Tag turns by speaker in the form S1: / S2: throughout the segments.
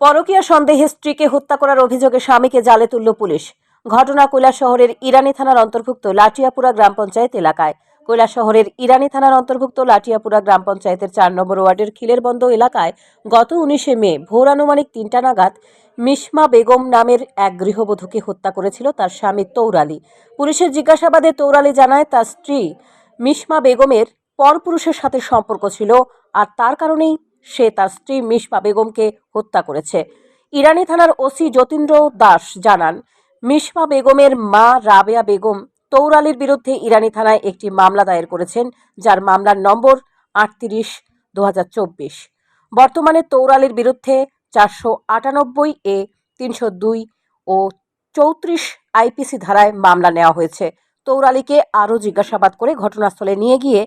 S1: পরকীয়া সন্দেহে স্ত্রীকে হত্যা করার অভিযোগে স্বামীকে জালে তুলল পুলিশ। ঘটনা শহরের ইরানি থানার অন্তর্ভুক্ত লাটিয়াপুরা গ্রাম পঞ্চায়েত এলাকায়। কৈলা শহরের ইরানি থানার অন্তর্ভুক্ত লাটিয়াপুরা গ্রাম পঞ্চায়েতের চার নম্বর ওয়ার্ডের খিলেরবন্দ এলাকায় গত উনিশে মে ভোর আনুমানিক তিনটা নাগাদ মিসমা বেগম নামের এক গৃহবধূকে হত্যা করেছিল তার স্বামী তৌরালি। পুলিশের জিজ্ঞাসাবাদে তৌরালি জানায়, তার স্ত্রী মিসমা বেগমের পরপুরুষের সাথে সম্পর্ক ছিল আর তার কারণেই সে তার স্ত্রী মিসমা বেগমকে হত্যা করেছে। ইরানি থানার ওসি যতীন্দ্র দাস জানান মিসমা বেগমের মা রাবেয়া বেগম তৌরালির বিরুদ্ধে ইরানি থানায় একটি মামলা দায়ের করেছেন, যার মামলার নম্বর আটত্রিশ দু বর্তমানে তৌরালির বিরুদ্ধে চারশো আটানব্বই এ, তিনশো দুই ও চৌত্রিশ আইপিসি ধারায় মামলা নেওয়া হয়েছে। তৌরালিকে আরও জিজ্ঞাসাবাদ করে ঘটনাস্থলে নিয়ে গিয়ে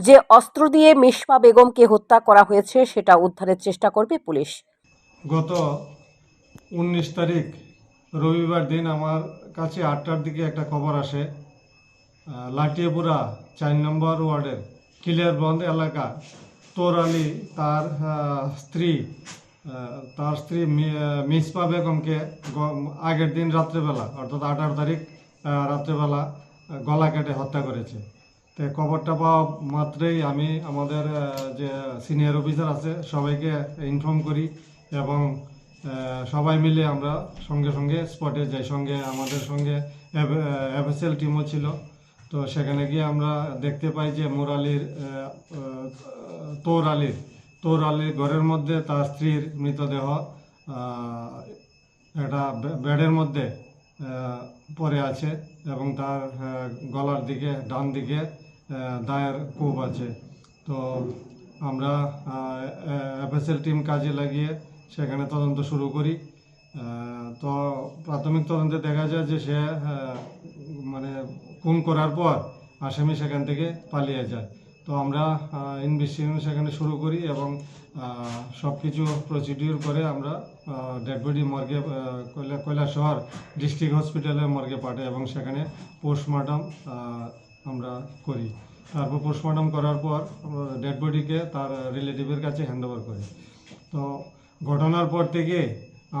S1: যে অস্ত্র দিয়ে মিসমা বেগমকে হত্যা করা হয়েছে সেটা উদ্ধারের চেষ্টা করবে পুলিশ।
S2: গত উনিশ তারিখ রবিবার দিন আমার কাছে আটটার দিকে একটা খবর আসে। লাটিয়াপুরা চার নম্বর ওয়ার্ডের ক্লিয়ারবন্দ এলাকা। তোর আলী তার স্ত্রী তার স্ত্রী মি- আহ, মিসপা বেগমকে আগের দিন রাত্রেবেলা অর্থাৎ আঠারো তারিখ রাত্রেবেলা গলা কেটে হত্যা করেছে। তো খবরটা পাওয়া মাত্রই আমি আমাদের যে সিনিয়র অফিসার আছে, সবাইকে ইনফর্ম করি এবং সবাই মিলে আমরা সঙ্গে সঙ্গে স্পটে যাই। সঙ্গে আমাদের সঙ্গে এফএসএল টিমও ছিল। তো সেখানে গিয়ে আমরা দেখতে পাই যে মুরালির তোর আলীর তোর আলীর ঘরের মধ্যে তার স্ত্রীর মৃতদেহ একটা বেডের মধ্যে পড়ে আছে এবং তার গলার দিকে, ডান দিকে দায়ের কূপ আছে। তো আমরা এফএসএল টিম কাজে লাগিয়ে সেখানে তদন্ত শুরু করি। তো প্রাথমিক তদন্তে দেখা যায় যে সে মানে খুন করার পর আসামি সেখান থেকে পালিয়ে যায়। তো আমরা ইনভেস্টিগেশন সেখানে শুরু করি এবং সব কিছু প্রসিডিউর করে আমরা ডেড বডি মর্গে কয়লা শহর ডিস্ট্রিক্ট হসপিটালের মর্গে পাঠাই এবং সেখানে পোস্টমর্টম আমরা করি। তারপর পোস্টমর্টম করার পর ডেড বডিকে তার রিলেটিভের কাছে হ্যান্ড ওভার করি। তো ঘটনার পর থেকে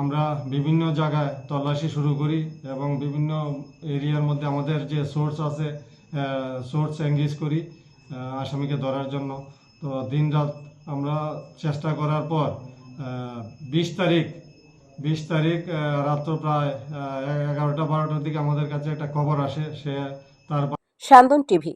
S2: আমরা বিভিন্ন জায়গায় তল্লাশি শুরু করি এবং বিভিন্ন এরিয়ার মধ্যে আমাদের যে সোর্স আছে সোর্স এঙ্গেজ করি। আসামিকে ধরার জন্য। তো দিন রাত আমরা চেষ্টা করার পর বিশ তারিখ বিশ তারিখ রাত্র প্রায় এগারোটা বারোটার দিকে আমাদের কাছে একটা খবর আসে, সে তার
S1: সান্দন টিভি।